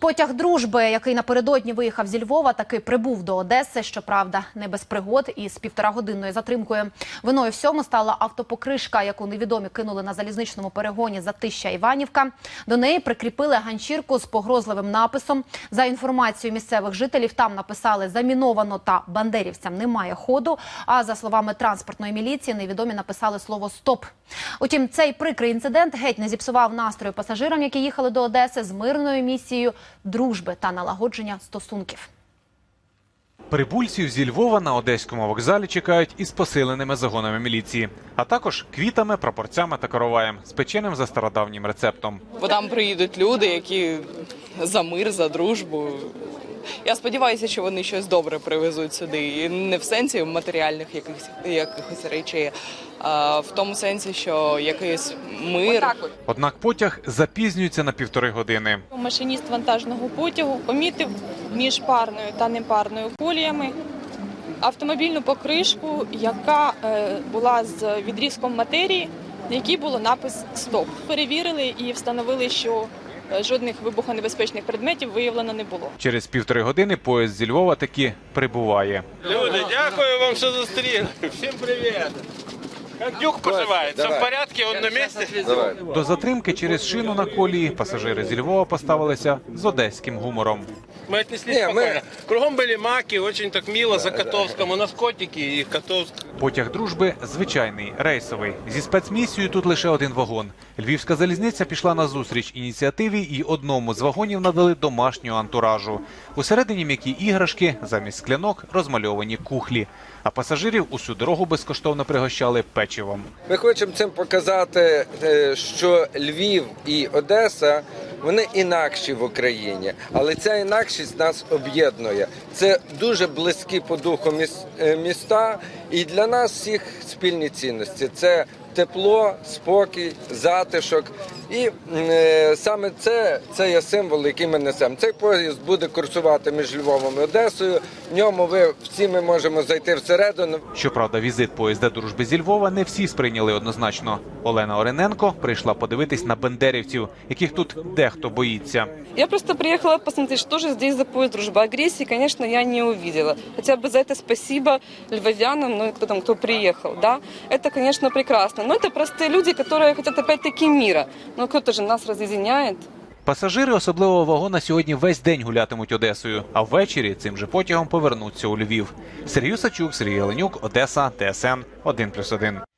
Потяг дружби, який напередодні виїхав зі Львова, таки прибув до Одеси. Щоправда, не без пригод і з півторагодинною затримкою. Виною всьому стала автопокришка, яку невідомі кинули на залізничному перегоні Затища Іванівка. До неї прикріпили ганчірку з погрозливим написом. За інформацією місцевих жителів, там написали заміновано та бандерівцям немає ходу. А за словами транспортної міліції, невідомі написали слово стоп. Утім, цей прикрий інцидент геть не зіпсував настрою пасажирам, які їхали до Одеси з мирною місією дружби та налагодження стосунків. Прибульців зі Львова на одеському вокзалі чекають із посиленими загонами міліції, а також квітами, прапорцями та короваєм, спеченим за стародавнім рецептом. Бо там приїдуть люди, які за мир, за дружбу. Я сподіваюся, що вони щось добре привезуть сюди. І не в сенсі матеріальних якихось, якихось речей, а в тому сенсі, що якийсь мир. Однак потяг запізнюється на півтори години. Машиніст вантажного потягу помітив між парною та непарною коліями автомобільну покришку, яка е, була з відрізком матерії, на якій було напис Стоп. Перевірили і встановили, що жодних вибухонебезпечних предметів виявлено не було. Через півтори години поїзд зі Львова таки прибуває. Люди, дякую вам, що зустріли. Всім привіт. Як дюк поживає? Все в порядку, он на місці? До затримки через шину на колії пасажири зі Львова поставилися з одеським гумором. Ми Не, мы- спокойно. Кругом були маки, очень так мило, за Котовском. У нас котики і Котовск. Потяг дружби звичайний, рейсовий. Зі спецмісією тут лише один вагон. Львівська залізниця пішла на зустріч ініціативі і одному з вагонів надали домашнього антуражу. Усередині м'які іграшки, замість склянок розмальовані кухлі. А пасажирів усю дорогу безкоштовно пригощали печивом. Ми хочемо цим показати, е, що Львів і Одеса вони інакші в Україні, але ця інакшість нас об'єднує. Це дуже близькі по духу е, міста, і для нас всіх спільні цінності. Це тепло, спокій, затишок. І е, саме це, це є символ, який ми несемо. Цей поїзд буде курсувати між Львовом і Одесою. В ньому ви всі ми можемо зайти всередину. Щоправда, візит поїзда дружби зі Львова не всі сприйняли однозначно. Олена Орененко прийшла подивитись на бендерівців, яких тут дехто боїться. Я просто приехала посмотреть, что же здесь за поезд дружбы. Агрессии, конечно, я не увидела. Хотя бы за это спасибо львовянам, ну и кто там, кто приехал, да. Это, конечно, прекрасно. Но это простые люди, которые хотят опять-таки мира. Но кто-то же нас разъединяет. Пасажири особливого вагона сьогодні весь день гулятимуть Одесою, а ввечері цим же потягом повернуться у Львів. Сергій Сачук, Сергій Оленюк, Одеса, ТСН 1+,1.